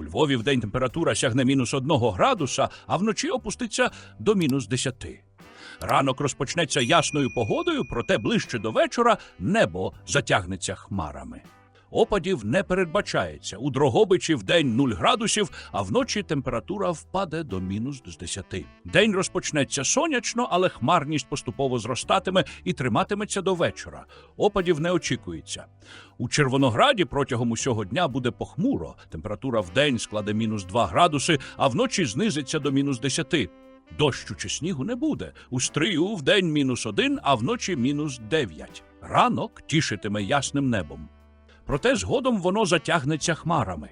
У Львові в день температура сягне мінус 1 градуса, а вночі опуститься до мінус 10. Ранок розпочнеться ясною погодою, проте ближче до вечора небо затягнеться хмарами. Опадів не передбачається. У Дрогобичі в день 0 градусів, а вночі температура впаде до мінус з 10. День розпочнеться сонячно, але хмарність поступово зростатиме і триматиметься до вечора. Опадів не очікується. У Червонограді протягом усього дня буде похмуро. Температура в день складе мінус 2 градуси, а вночі знизиться до мінус 10. Дощу чи снігу не буде. У стрию в день мінус 1, а вночі мінус 9. Ранок тішитиме ясним небом. Проте згодом воно затягнеться хмарами.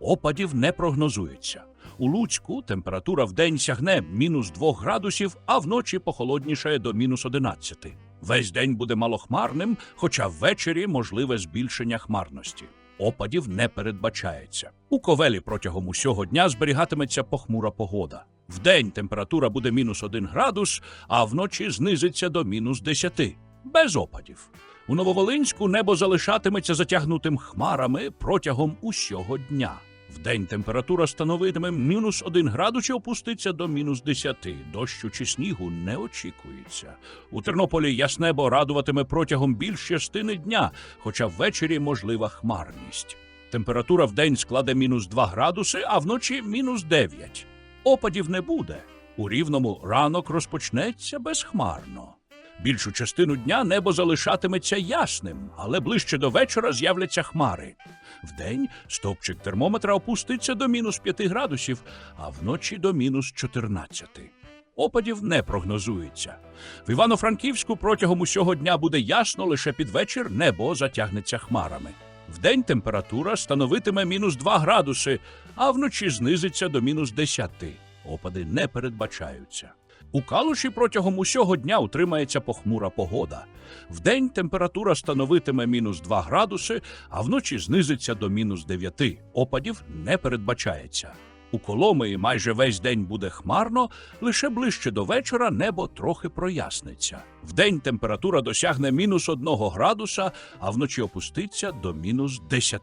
Опадів не прогнозується. У Луцьку температура вдень сягне мінус 2 градусів, а вночі похолоднішає до мінус 11. Весь день буде малохмарним, хоча ввечері можливе збільшення хмарності. Опадів не передбачається. У ковелі протягом усього дня зберігатиметься похмура погода. Вдень температура буде мінус 1 градус, а вночі знизиться до мінус 10. Без опадів. У Нововолинську небо залишатиметься затягнутим хмарами протягом усього дня. Вдень температура становитиме мінус 1 градус і опуститься до мінус 10. Дощу чи снігу не очікується. У Тернополі яснебо радуватиме протягом більш частини дня, хоча ввечері можлива хмарність. Температура вдень складе мінус 2 градуси, а вночі мінус 9. Опадів не буде. У рівному ранок розпочнеться безхмарно. Більшу частину дня небо залишатиметься ясним, але ближче до вечора з'являться хмари. Вдень стовпчик термометра опуститься до мінус 5 градусів, а вночі до мінус 14. Опадів не прогнозується. В Івано-Франківську протягом усього дня буде ясно, лише під вечір небо затягнеться хмарами. Вдень температура становитиме мінус 2 градуси, а вночі знизиться до мінус 10. Опади не передбачаються. У Калуші протягом усього дня утримається похмура погода. Вдень температура становитиме мінус 2 градуси, а вночі знизиться до мінус 9. Опадів не передбачається. У Коломиї майже весь день буде хмарно, лише ближче до вечора небо трохи проясниться. Вдень температура досягне мінус 1 градуса, а вночі опуститься до мінус 10.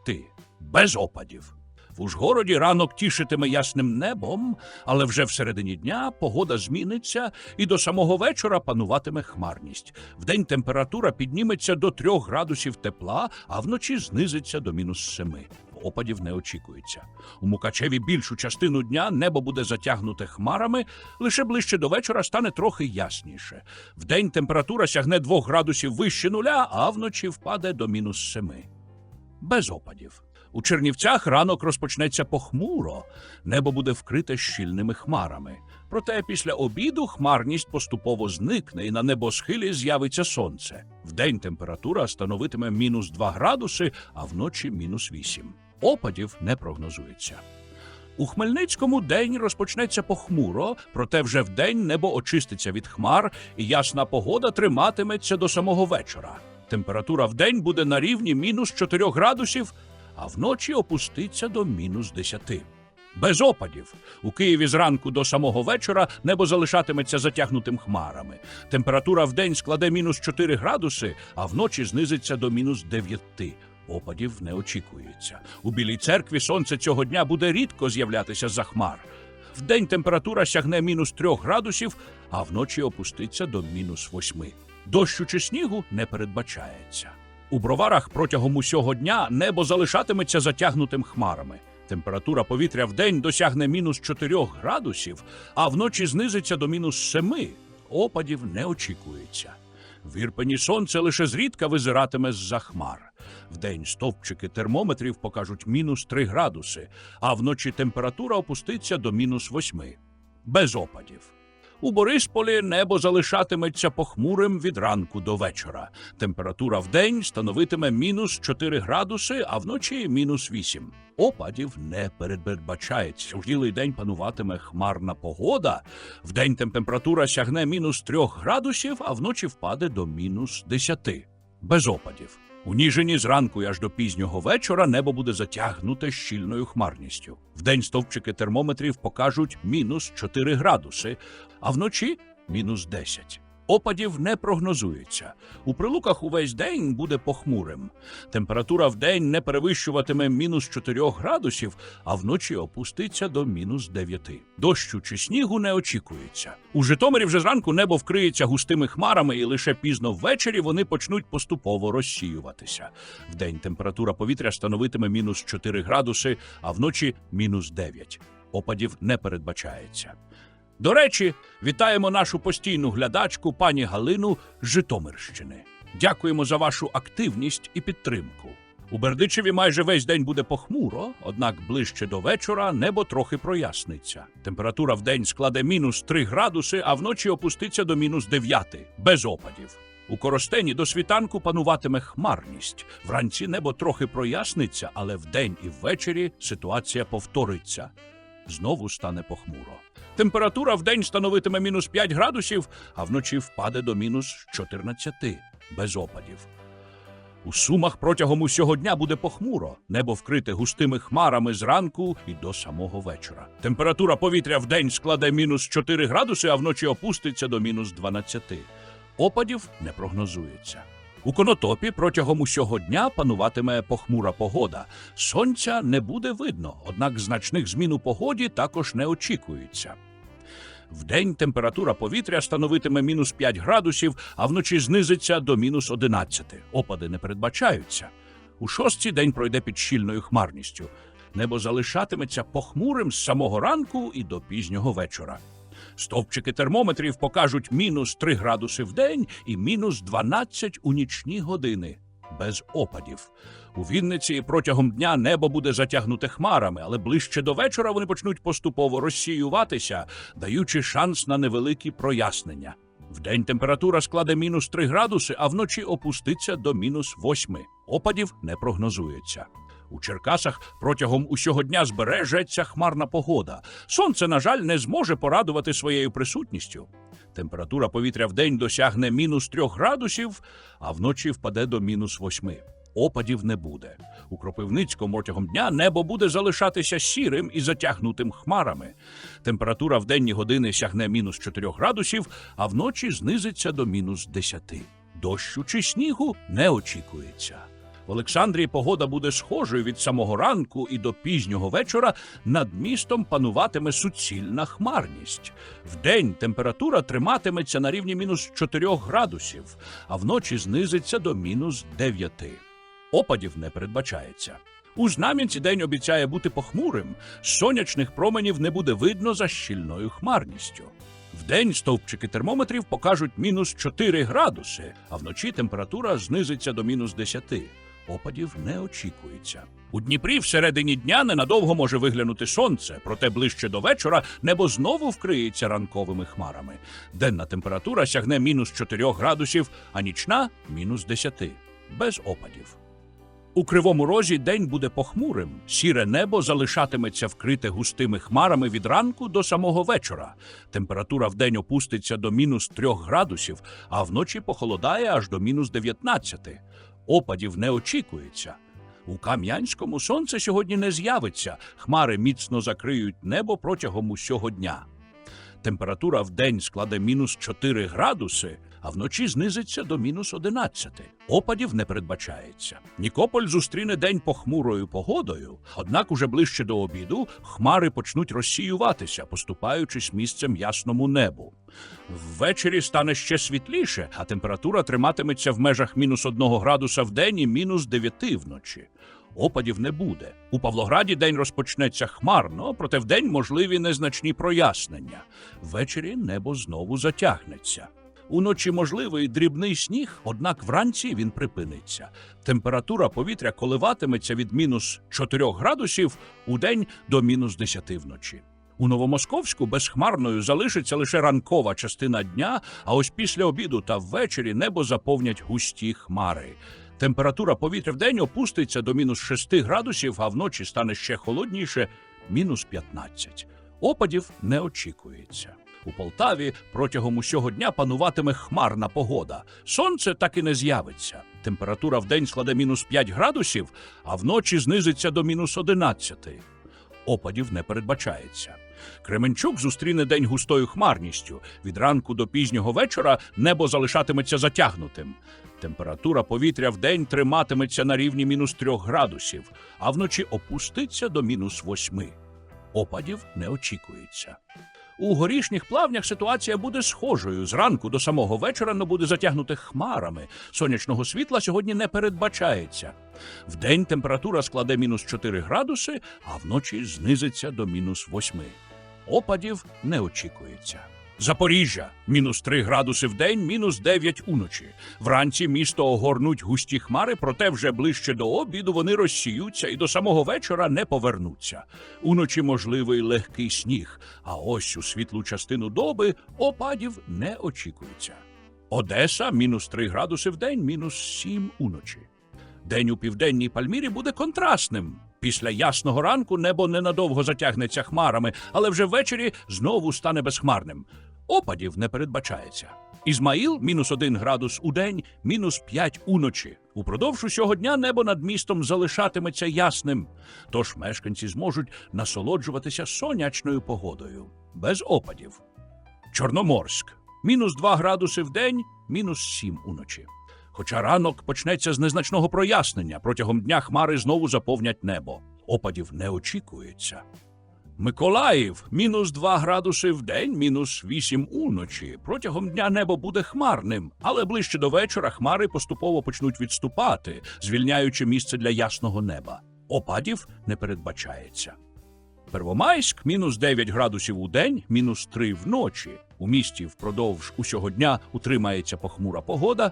Без опадів. В Ужгороді ранок тішитиме ясним небом, але вже в середині дня погода зміниться і до самого вечора пануватиме хмарність. Вдень температура підніметься до 3 градусів тепла, а вночі знизиться до мінус 7. Опадів не очікується. У Мукачеві більшу частину дня небо буде затягнуте хмарами, лише ближче до вечора стане трохи ясніше. Вдень температура сягне 2 градусів вище нуля, а вночі впаде до мінус 7. Без опадів. У Чернівцях ранок розпочнеться похмуро, небо буде вкрите щільними хмарами. Проте після обіду хмарність поступово зникне і на небосхилі з'явиться сонце. Вдень температура становитиме мінус 2 градуси, а вночі мінус 8. Опадів не прогнозується. У Хмельницькому день розпочнеться похмуро, проте вже вдень небо очиститься від хмар, і ясна погода триматиметься до самого вечора. Температура вдень буде на рівні мінус 4 градусів, а вночі опуститься до мінус 10. Без опадів. У Києві зранку до самого вечора небо залишатиметься затягнутим хмарами. Температура вдень складе мінус 4 градуси, а вночі знизиться до мінус 9. Опадів не очікується. У Білій церкві сонце цього дня буде рідко з'являтися за хмар. Вдень температура сягне мінус 3 градусів, а вночі опуститься до мінус 8. Дощу чи снігу не передбачається. У броварах протягом усього дня небо залишатиметься затягнутим хмарами. Температура повітря в день досягне мінус 4 градусів, а вночі знизиться до мінус 7. Опадів не очікується. В Ірпені сонце лише зрідка визиратиме з-за хмар. Вдень стовпчики термометрів покажуть мінус 3 градуси, а вночі температура опуститься до мінус 8. Без опадів. У Борисполі небо залишатиметься похмурим від ранку до вечора. Температура вдень становитиме мінус 4 градуси, а вночі мінус 8. Опадів не передбачається. У цілий день пануватиме хмарна погода. Вдень температура сягне мінус 3 градусів, а вночі впаде до мінус 10. Без опадів. У Ніжині зранку і аж до пізнього вечора небо буде затягнуте щільною хмарністю. Вдень стовпчики термометрів покажуть мінус 4 градуси, а вночі мінус 10. Опадів не прогнозується. У прилуках увесь день буде похмурим. Температура в день не перевищуватиме мінус 4 градусів, а вночі опуститься до мінус 9. Дощу чи снігу не очікується. У Житомирі вже зранку небо вкриється густими хмарами, і лише пізно ввечері вони почнуть поступово розсіюватися. Вдень температура повітря становитиме мінус 4 градуси, а вночі мінус 9. Опадів не передбачається. До речі, вітаємо нашу постійну глядачку пані Галину з Житомирщини. Дякуємо за вашу активність і підтримку. У Бердичеві майже весь день буде похмуро, однак ближче до вечора небо трохи проясниться. Температура в день складе мінус 3 градуси, а вночі опуститься до мінус 9, без опадів. У Коростені до світанку пануватиме хмарність. Вранці небо трохи проясниться, але вдень і ввечері ситуація повториться. Знову стане похмуро. Температура в день становитиме мінус 5 градусів, а вночі впаде до мінус 14, без опадів. У сумах протягом усього дня буде похмуро, небо вкрите густими хмарами зранку і до самого вечора. Температура повітря в день складе мінус 4 градуси, а вночі опуститься до мінус 12. Опадів не прогнозується. У конотопі протягом усього дня пануватиме похмура погода. Сонця не буде видно, однак значних змін у погоді також не очікується. Вдень температура повітря становитиме мінус 5 градусів, а вночі знизиться до мінус 11. Опади не передбачаються. У шостці день пройде під щільною хмарністю. Небо залишатиметься похмурим з самого ранку і до пізнього вечора. Стовпчики термометрів покажуть мінус 3 градуси в день і мінус 12 у нічні години. Без опадів. У Вінниці протягом дня небо буде затягнуте хмарами, але ближче до вечора вони почнуть поступово розсіюватися, даючи шанс на невеликі прояснення. Вдень температура складе мінус 3 градуси, а вночі опуститься до мінус 8. Опадів не прогнозується. У Черкасах протягом усього дня збережеться хмарна погода. Сонце, на жаль, не зможе порадувати своєю присутністю. Температура повітря в день досягне мінус 3 градусів, а вночі впаде до мінус 8. Опадів не буде. У Кропивницькому протягом дня небо буде залишатися сірим і затягнутим хмарами. Температура в денні години сягне мінус 4 градусів, а вночі знизиться до мінус 10. Дощу чи снігу не очікується. В Олександрії погода буде схожою від самого ранку і до пізнього вечора над містом пануватиме суцільна хмарність. Вдень температура триматиметься на рівні мінус 4 градусів, а вночі знизиться до мінус 9. Опадів не передбачається. У Знам'янці день обіцяє бути похмурим, сонячних променів не буде видно за щільною хмарністю. Вдень стовпчики термометрів покажуть мінус 4 градуси, а вночі температура знизиться до мінус 10. Опадів не очікується. У Дніпрі всередині дня ненадовго може виглянути сонце, проте ближче до вечора небо знову вкриється ранковими хмарами. Денна температура сягне мінус 4 градусів, а нічна мінус 10. Без опадів. У кривому розі день буде похмурим. Сіре небо залишатиметься вкрите густими хмарами від ранку до самого вечора. Температура вдень опуститься до мінус 3 градусів, а вночі похолодає аж до мінус 19. Опадів не очікується. У Кам'янському сонце сьогодні не з'явиться. Хмари міцно закриють небо протягом усього дня. Температура в день складе мінус 4 градуси, а вночі знизиться до мінус 11. Опадів не передбачається. Нікополь зустріне день похмурою погодою, однак уже ближче до обіду хмари почнуть розсіюватися, поступаючись місцем ясному небу. Ввечері стане ще світліше, а температура триматиметься в межах мінус 1 градуса в день і мінус 9 вночі. Опадів не буде. У Павлограді день розпочнеться хмарно, проте вдень можливі незначні прояснення. Ввечері небо знову затягнеться. Уночі можливий дрібний сніг, однак вранці він припиниться. Температура повітря коливатиметься від мінус 4 градусів у день до мінус 10 вночі. У Новомосковську безхмарною залишиться лише ранкова частина дня, а ось після обіду та ввечері небо заповнять густі хмари. Температура повітря в день опуститься до мінус 6 градусів, а вночі стане ще холодніше мінус 15. Опадів не очікується. У Полтаві протягом усього дня пануватиме хмарна погода. Сонце так і не з'явиться. Температура в день складе мінус 5 градусів, а вночі знизиться до мінус 11. Опадів не передбачається. Кременчук зустріне день густою хмарністю. Від ранку до пізнього вечора небо залишатиметься затягнутим. Температура повітря в день триматиметься на рівні мінус трьох градусів, а вночі опуститься до мінус восьми. Опадів не очікується. У горішніх плавнях ситуація буде схожою. Зранку до самого вечора не буде затягнути хмарами. Сонячного світла сьогодні не передбачається. Вдень температура складе мінус 4 градуси, а вночі знизиться до мінус 8. Опадів не очікується. Запоріжжя мінус 3 градуси в день, мінус 9 уночі. Вранці місто огорнуть густі хмари, проте вже ближче до обіду вони розсіються і до самого вечора не повернуться. Уночі можливий легкий сніг, а ось у світлу частину доби опадів не очікується. Одеса мінус 3 градуси в день, мінус 7 уночі. День у південній Пальмірі буде контрастним. Після ясного ранку небо ненадовго затягнеться хмарами, але вже ввечері знову стане безхмарним. Опадів не передбачається. Ізмаїл мінус 1 градус у день, мінус 5 уночі. Упродовж усього дня небо над містом залишатиметься ясним, тож мешканці зможуть насолоджуватися сонячною погодою без опадів. Чорноморськ мінус 2 градуси в день, мінус 7 уночі. Хоча ранок почнеться з незначного прояснення, протягом дня хмари знову заповнять небо. Опадів не очікується. Миколаїв мінус 2 градуси в день, мінус 8 уночі. Протягом дня небо буде хмарним, але ближче до вечора хмари поступово почнуть відступати, звільняючи місце для ясного неба. Опадів не передбачається. Первомайськ мінус 9 градусів у день, мінус 3 вночі. У місті впродовж усього дня утримається похмура погода.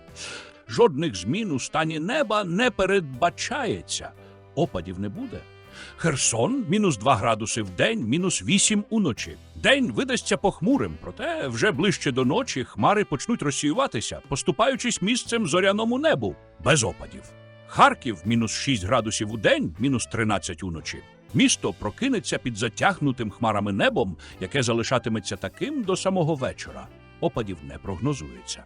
Жодних змін у стані неба не передбачається. Опадів не буде. Херсон мінус 2 градуси в день, мінус 8 уночі. День видасться похмурим, проте вже ближче до ночі хмари почнуть розсіюватися, поступаючись місцем зоряному небу без опадів. Харків мінус 6 градусів у день, мінус 13 уночі. Місто прокинеться під затягнутим хмарами небом, яке залишатиметься таким до самого вечора. Опадів не прогнозується.